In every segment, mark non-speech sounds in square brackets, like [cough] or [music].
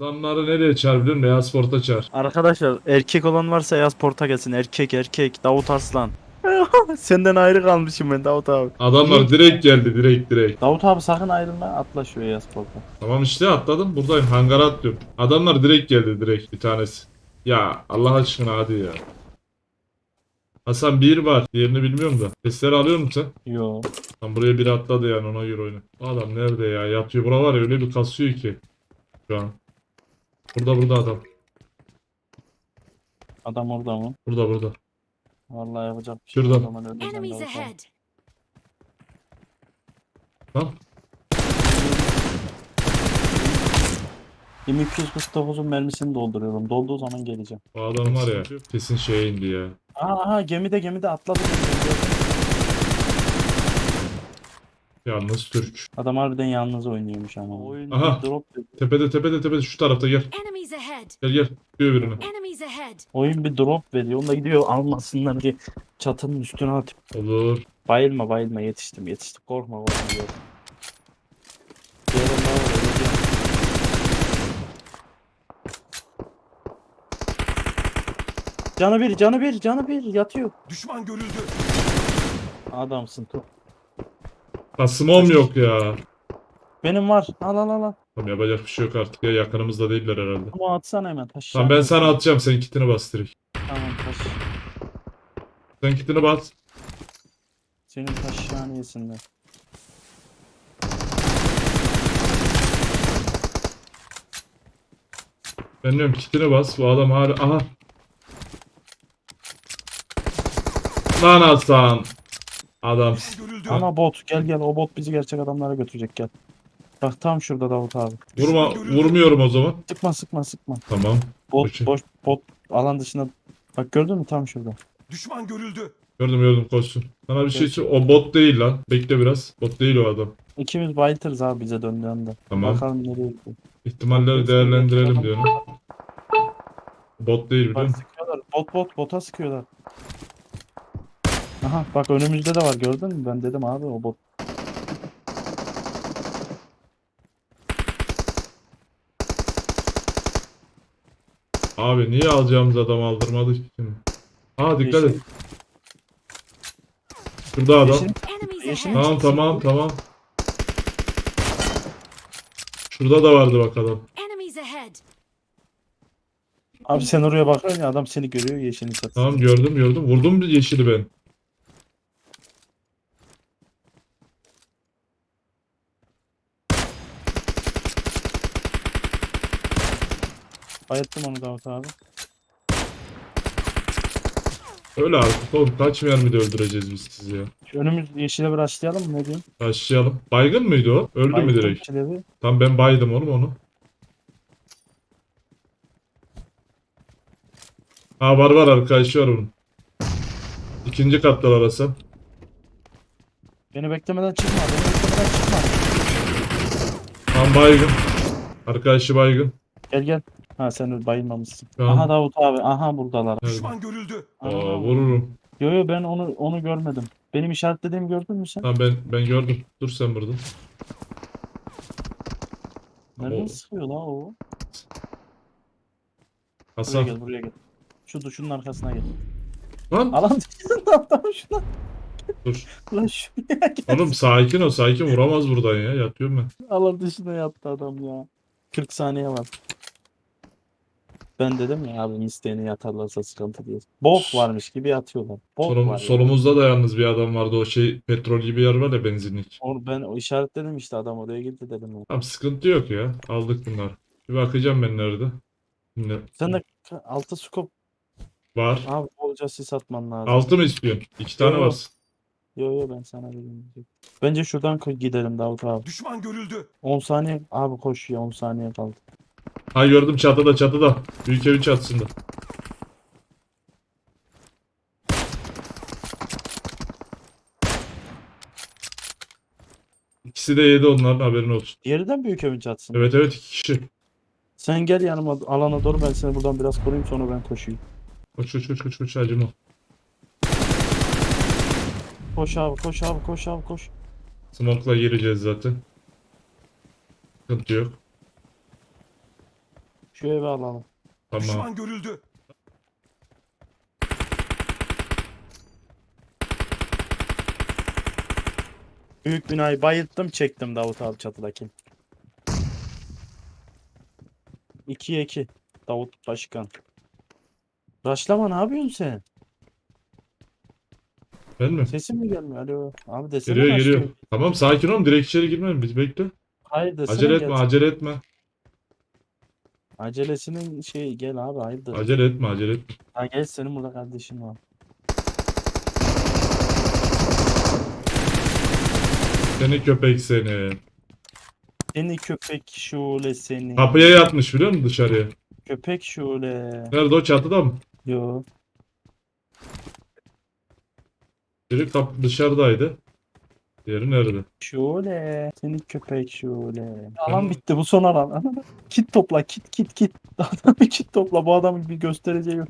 Adamları nereye çağır biliyor musun? Beyaz Port'a çağır. Arkadaşlar erkek olan varsa yaz porta gelsin. Erkek erkek Davut Arslan. [laughs] Senden ayrı kalmışım ben Davut abi. Adamlar direkt geldi direkt direkt. Davut abi sakın ayrılma atla şu yaz porta. Tamam işte atladım buradayım hangara atlıyorum. Adamlar direkt geldi direkt bir tanesi. Ya Allah aşkına hadi ya. Hasan bir var. Diğerini bilmiyorum da. Sesleri alıyor musun sen? Yo. Lan buraya biri atladı yani ona göre oyna. Bu Adam nerede ya? Yatıyor. Bura var ya öyle bir kasıyor ki. Şu an. Burada burada adam. Adam orada mı? Burada burada. Vallahi yapacak bir şey Şurada. yok. Zaman öleceğim Enemies ahead. Lan 2249'un mermisini dolduruyorum. Dolduğu zaman geleceğim. o adam var ya. Kesin şeye indi ya. Aa, aha gemide gemide atladı. Yalnız Türk. Adam harbiden yalnız oynuyormuş ama. Oyun Aha. drop Tepede tepede tepede şu tarafta gel. Enemies ahead. Gel gel. Diyor. Enemies ahead. oyun bir drop veriyor. Onda gidiyor almasınlar diye çatının üstüne atıp. Olur. Bayılma bayılma yetiştim yetiştim. Korkma korkma. Öleceğim. Canı bir, canı bir, canı bir yatıyor. Düşman görüldü. Adamsın. tu- Kasımom yok ya. Benim var. Al al al. al. Tamam yapacak bir şey yok artık ya yakınımızda değiller herhalde. Ama atsana hemen taş. Tamam ben sana atacağım sen kitini bas direkt. Tamam taş. Sen kitini bas. Senin taş şahaniyesinde. Ben diyorum kitini bas. Bu adam hala... Aha. Lan Hasan. Adam. Ama bot gel gel o bot bizi gerçek adamlara götürecek gel. Bak tam şurada Davut abi. Vurma, vurmuyorum o zaman. Sıkma sıkma sıkma. Tamam. Bot Peki. boş bot alan dışında. Bak gördün mü tam şurada. Düşman görüldü. Gördüm gördüm koşsun. Sana bir şey. O bot değil lan. Bekle biraz. Bot değil o adam. İkimiz bayıltırız abi bize döndüğünde. Tamam. Bakalım nereye gidiyor. İhtimalleri değerlendirelim diyorum. Bot değil biliyor musun? Bot bot bota sıkıyorlar. Aha bak önümüzde de var gördün mü? Ben dedim abi o bot. Abi niye alacağımız adam aldırmadık ki şimdi? Aa dikkat et. Yeşil- Şurada adam. yeşil-. Tamam tamam tamam. Şurada da vardı bak adam. Enemies ahead. Abi sen oraya bakıyorsun ya adam seni görüyor yeşilini satıyor. Tamam gördüm gördüm. Vurdum bir yeşili ben. Bayılttım onu Davut abi. Öyle artık oğlum kaç mermide öldüreceğiz biz sizi ya. Şu önümüz yeşile bir açlayalım mı ne diyorsun? Başlayalım. Baygın mıydı o? Öldü mü direkt? yeşile bir. Tam ben baydım oğlum onu. Ha var var arkadaşı var onun. İkinci kattalar Hasan. Beni beklemeden çıkma. Beni beklemeden çıkma. Tam baygın. Arkadaşı baygın. Gel gel. Ha sen bayılmamışsın. Tamam. Aha Davut abi. Aha buradalar. Düşman görüldü. Aa, Aha. vururum. Yo yo ben onu onu görmedim. Benim işaretlediğimi gördün mü sen? Tamam ben ben gördüm. Dur sen burada. Nereden O- sıkıyor la o? Buraya Hasan. gel buraya gel. Şu duşun arkasına gel. Lan Alan dışında [laughs] tam şuna. dur. [laughs] Lan şuraya gel. Oğlum sakin ol sakin vuramaz buradan ya. Yatıyorum ben. Alan dışına yattı adam ya. 40 saniye var. Ben dedim ya abi isteğini yatarlarsa sıkıntı diye. Bok varmış gibi yatıyorlar. Bok Solum- var ya. solumuzda da yalnız bir adam vardı. O şey petrol gibi yer var ya benzinlik. Onu ben o işaretledim işte adam oraya gitti dedim. ya. Tamam sıkıntı yok ya. Aldık bunlar. Bir bakacağım ben nerede. Şimdi Sen de altı scope var. abi bolca sis atman lazım. Altı mı istiyorsun? İki tane Yok. var. Yo yo ben sana dedim. Bence şuradan gidelim Davut abi. Düşman görüldü. 10 saniye abi koş ya 10 saniye kaldı. Ha gördüm çatıda çatıda. Büyük evin çatısında. İkisi de yedi onların haberin olsun. Diğerinden büyük evin çatısın. Evet evet iki kişi. Sen gel yanıma alana doğru ben seni buradan biraz koruyayım sonra ben koşayım. Koş koş koş koş koş acıma. Koş abi koş abi koş abi koş. Smoke'la gireceğiz zaten. Sıkıntı yok. Şu evi alalım. Tamam. Düşman görüldü. Büyük binayı bayılttım çektim Davut abi çatıdaki. 2'ye 2. Davut Başkan. Raşlama ne yapıyorsun sen? Ben mi? Sesin mi gelmiyor? Alo. Abi desene Geliyor raşlıyor. geliyor. Tamam sakin ol direkt içeri girmem biz bekle. Hayır desene Acele etme gelsin. acele etme. Acelesinin şey gel abi hayırdır. Acele etme acele etme. Ha gel senin burada kardeşin var. Seni köpek seni. Seni köpek şule seni. Kapıya yatmış biliyor musun dışarıya? Köpek şule. Nerede o çatıda mı? Yo. Biri kapı dışarıdaydı. Diğeri nerede? Şule. Seni köpek şule. Alan bitti bu son alan. [laughs] kit topla kit kit kit. [laughs] Adam bir kit topla bu adamın bir göstereceği yok.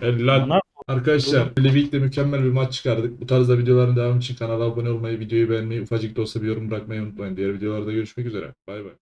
Helal. Bana- Arkadaşlar Livik'te mükemmel bir maç çıkardık. Bu tarzda videoların devamı için kanala abone olmayı, videoyu beğenmeyi, ufacık da olsa bir yorum bırakmayı unutmayın. Diğer videolarda görüşmek üzere. Bay bay.